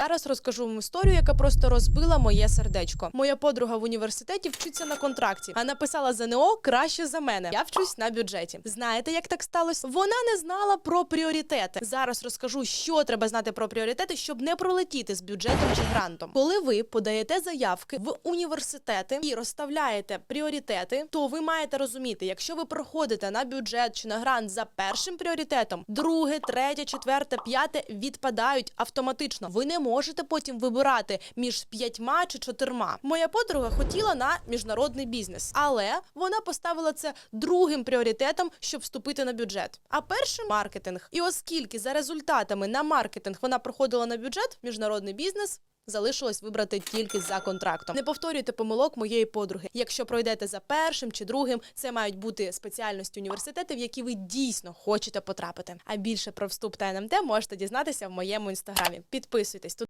Зараз розкажу вам історію, яка просто розбила моє сердечко. Моя подруга в університеті вчиться на контракті, а написала ЗНО краще за мене. Я вчусь на бюджеті. Знаєте, як так сталося? Вона не знала про пріоритети. Зараз розкажу, що треба знати про пріоритети, щоб не пролетіти з бюджетом чи грантом. Коли ви подаєте заявки в університети і розставляєте пріоритети, то ви маєте розуміти, якщо ви проходите на бюджет чи на грант за першим пріоритетом, друге, третє, четверте, п'яте відпадають автоматично. Ви не можете потім вибирати між п'ятьма чи чотирма. Моя подруга хотіла на міжнародний бізнес, але вона поставила це другим пріоритетом, щоб вступити на бюджет. А першим маркетинг. І оскільки за результатами на маркетинг вона проходила на бюджет, міжнародний бізнес. Залишилось вибрати тільки за контрактом. Не повторюйте помилок моєї подруги. Якщо пройдете за першим чи другим, це мають бути спеціальності університетів, в які ви дійсно хочете потрапити. А більше про вступ та НМТ можете дізнатися в моєму інстаграмі. Підписуйтесь тут.